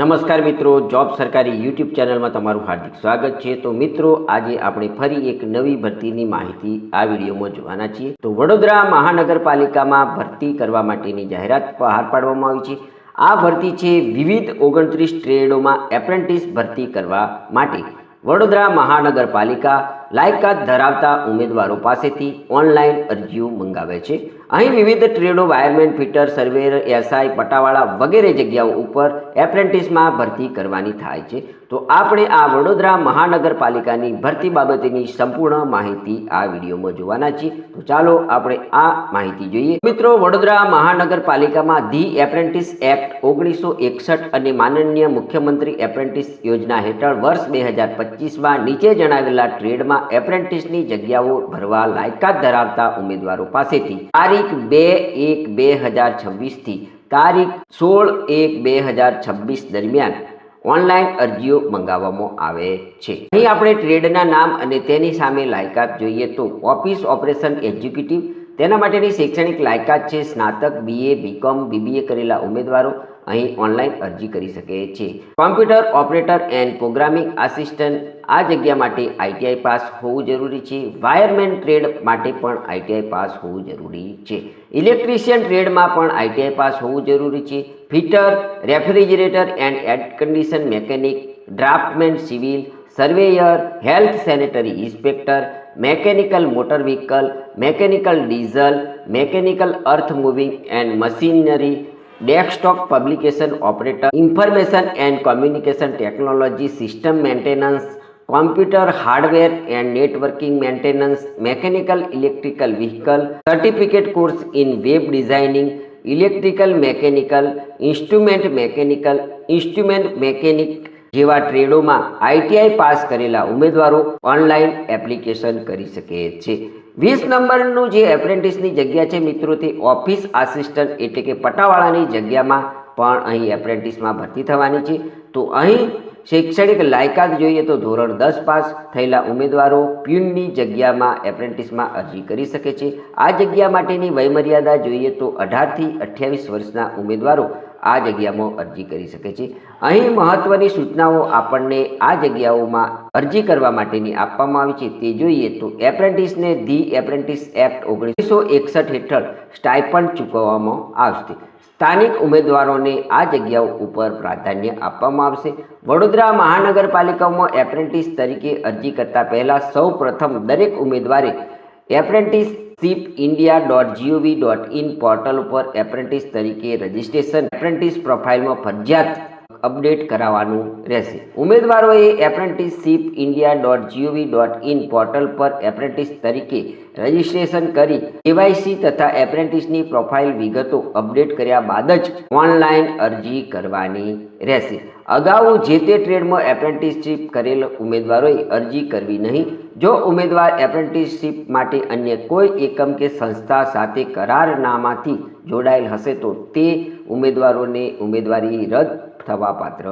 નમસ્કાર મિત્રો, જોબ સરકારી યુટ્યુબ ચેનલમાં તમારું હાર્દિક સ્વાગત છે. તો મિત્રો, આજે આપણે ફરી એક નવી ભરતીની માહિતી આ વિડીયોમાં જોવાના છીએ. તો વડોદરા મહાનગરપાલિકામાં ભરતી કરવા માટેની જાહેરાત બહાર પાડવામાં આવી છે. આ ભરતી છે વિવિધ ઓગણત્રીસ ટ્રેડોમાં એપ્રેન્ટિસ ભરતી કરવા માટે. વડોદરા મહાનગરપાલિકા લાયકાત ધરાવતા ઉમેદવારો પાસેથી ઓનલાઈન અરજીઓ મંગાવે છે. અહીં વિવિધ ટ્રેડો, વાયરમેન ફિટર સર્વેર એસઆઈ, પટાવાળા વગેરે જગ્યાઓ ઉપર એપ્રેન્ટિસમાં ભરતી કરવાની થાય છે. તો આપણે આ વડોદરા મહાનગરપાલિકાની ભરતી બાબતેની સંપૂર્ણ માહિતી આ વિડીયોમાં જોવાના છીએ. તો ચાલો આપણે આ માહિતી જોઈએ. મિત્રો, વડોદરા મહાનગરપાલિકામાં ધી એપ્રેન્ટિસ એક્ટ ઓગણીસો એકસઠ અને માનનીય મુખ્યમંત્રી એપ્રેન્ટિસ યોજના હેઠળ વર્ષ બે હજાર પચીસમાં નીચે જણાવેલા ટ્રેડમાં એપ્રેન્ટિસની જગ્યાઓ ભરવા લાયકાત ધરાવતા ઉમેદવારો પાસેથી તારીખ બે એક બે હજાર છવ્વીસથી તારીખ સોળ એક બે હજાર છવ્વીસ દરમિયાન ઓનલાઈન અરજીઓ મંગાવવામાં આવે છે. અહીં આપણે ટ્રેડના નામ અને તેની સામે લાયકાત જોઈએ તો ઓફિસ ઓપરેશન એક્ઝિક્યુટિવ, તેના માટેની શૈક્ષણિક લાયકાત છે સ્નાતક બીએ બીકોમ બીબીએ કરેલા ઉમેદવારો અહીં ઓનલાઈન અરજી કરી શકે છે. Computer operator and programming assistant આ જગ્યા માટે આઈટીઆઈ પાસ હોવું જરૂરી છે. વાયરમેન ટ્રેડ માટે પણ આઈટીઆઈ પાસ હોવું જરૂરી છે. ઇલેક્ટ્રિશિયન ટ્રેડમાં પણ આઈટીઆઈ પાસ હોવું જરૂરી છે. Fitter refrigerator and air condition mechanic draughtsman civil surveyor health sanitary inspector mechanical motor vehicle mechanical diesel mechanical earth moving and machinery desktop publication operator, information and communication technology system maintenance, computer hardware and networking maintenance, mechanical electrical vehicle, certificate course in web designing, electrical mechanical, instrument mechanical, instrument mechanic જેવા ટ્રેડોમાં ITI pass કરેલા ઉમેદવારો online application કરી શકે છે. વીસ નંબરનું જે એપ્રેન્ટિસની જગ્યા છે મિત્રો તે ઓફિસ આસિસ્ટન્ટ એટલે કે પટાવાળાની જગ્યામાં પણ અહીં એપ્રેન્ટિસમાં ભરતી થવાની છે. તો અહીં શૈક્ષણિક લાયકાત જોઈએ તો ધોરણ દસ પાસ થયેલા ઉમેદવારો પ્યુનની જગ્યામાં એપ્રેન્ટિસમાં અરજી કરી શકે છે. આ જગ્યા માટેની વયમર્યાદા જોઈએ તો અઢારથી અઠ્યાવીસ વર્ષના ઉમેદવારો આ જગ્યામાં અરજી કરી શકે છે. અહીં મહત્વની સૂચનાઓ આપણને આ જગ્યાઓમાં અરજી કરવા માટેની આપવામાં આવી છે. તે જોઈએ તો એપ્રેન્ટિસને ધી એપ્રેન્ટિસ એક્ટ ઓગણીસો એકસઠ હેઠળ સ્ટાઇપન્ડ ચૂકવવામાં આવશે. સ્થાનિક ઉમેદવારોને આ જગ્યાઓ ઉપર પ્રાધાન્ય આપવામાં આવશે. વડોદરા મહાનગરપાલિકામાં એપ્રેન્ટિસ તરીકે અરજી કરતા પહેલાં સૌ દરેક ઉમેદવારે apprenticeship India dot GOV dot in portal ઉપર એપ્રેન્ટિસ તરીકે રજિસ્ટ્રેશન એપ્રેન્ટિસ પ્રોફાઇલમાં ફરજિયાત અપડેટ કરાવવાનું રહેશે. ઉમેદવારોએ apprenticeship India dot G O V dot in portal પર એપ્રેન્ટિસ તરીકે રજિસ્ટ્રેશન કરી કેવાયસી તથા એપ્રેન્ટિસની પ્રોફાઇલ વિગતો અપડેટ કર્યા બાદ જ ઓનલાઈન અરજી કરવાની રહેશે. અગાઉ જે તે ટ્રેડમાં એપ્રેન્ટિસશીપ કરેલ ઉમેદવારોએ અરજી કરવી નહીં, જો ઉમેદવાર એપ્રેન્ટિસશીપ માટે અન્ય કોઈ એકમ કે સંસ્થા સાથે કરારનામાથી જોડાયેલ હશે તો તે ઉમેદવારોને ઉમેદવારી રદ થવા પાત્ર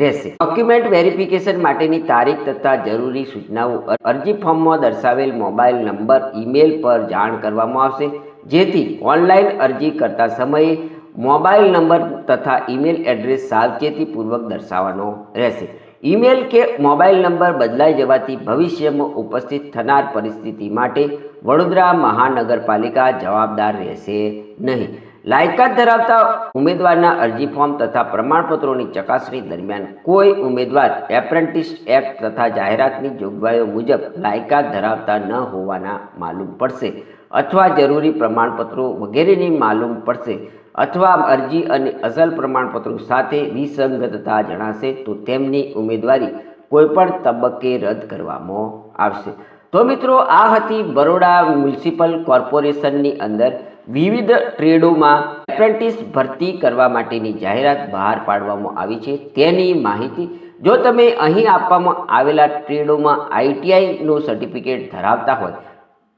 રહેશે. ડોક્યુમેન્ટ વેરિફિકેશન માટેની તારીખ તથા જરૂરી સૂચનાઓ અરજી ફોર્મમાં દર્શાવેલ મોબાઈલ નંબર, ઈમેલ પર જાણ કરવામાં આવશે. જેથી ઓનલાઈન અરજી કરતા સમયે મોબાઈલ નંબર તથા ઈમેલ એડ્રેસ સાવચેતીપૂર્વક દર્શાવવાનો રહેશે. ઈમેલ કે મોબાઈલ નંબર બદલાઈ જવાથી ભવિષ્યમાં ઉપસ્થિત થનાર પરિસ્થિતિ માટે વડોદરા મહાનગરપાલિકા જવાબદાર રહેશે નહીં. લાયકાત ધરાવતા ઉમેદવારના અરજી ફોર્મ તથા પ્રમાણપત્રોની ચકાસણી દરમિયાન કોઈ ઉમેદવાર એપ્રેન્ટિસ એક્ટ તથા જાહેરાતની જોગવાઈઓ મુજબ લાયકાત ધરાવતા ન હોવાના માલુમ પડશે અથવા જરૂરી પ્રમાણપત્રો વગેરેની માલુમ પડશે અથવા અરજી અને અસલ પ્રમાણપત્રો સાથે વિસંગતતા જણાશે તો તેમની ઉમેદવારી કોઈપણ તબક્કે રદ કરવામાં આવશે. તો મિત્રો, આ હતી બરોડા મ્યુનિસિપલ કોર્પોરેશનની અંદર વિવિધ ટ્રેડોમાં એપ્રેન્ટિસ ભરતી કરવા માટેની જાહેરાત બહાર પાડવામાં આવી છે. તેની માહિતી જો તમે અહીં આપવામાં આવેલા ટ્રેડોમાં આઈટીઆઈનું સર્ટિફિકેટ ધરાવતા હોય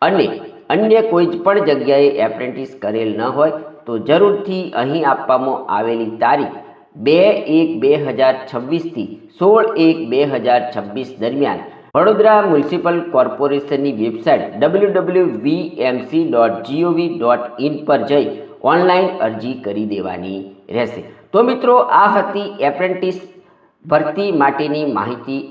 અને અન્ય કોઈ પણ જગ્યાએ એપ્રેન્ટિસ કરેલ ન હોય, તો જરૂરથી અહીં આપવામાં આવેલી તારીખ બે એક બે હજાર છવ્વીસથી સોળ એક બે હજાર છવ્વીસ દરમિયાન વડોદરા મ્યુનિસિપલ કોર્પોરેશનની website W W VMC dot G O V dot in પર જઈ ઓનલાઈન અરજી કરી દેવાની રહેશે. તો મિત્રો, આ હતી એપ્રેન્ટિસ ભરતી માટેની માહિતી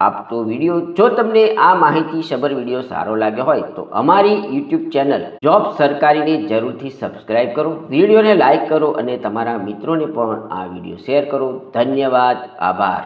આપતો વીડિયો. જો તમને આ માહિતી સબર વીડિયો સારો લાગ્યો હોય તો અમારી યુટ્યુબ ચેનલ જોબ સરકારીને જરૂરથી સબસ્ક્રાઇબ કરો. વિડીયોને લાઇક કરો અને તમારા મિત્રોને પણ આ વીડિયો શેર કરો. ધન્યવાદ. આભાર.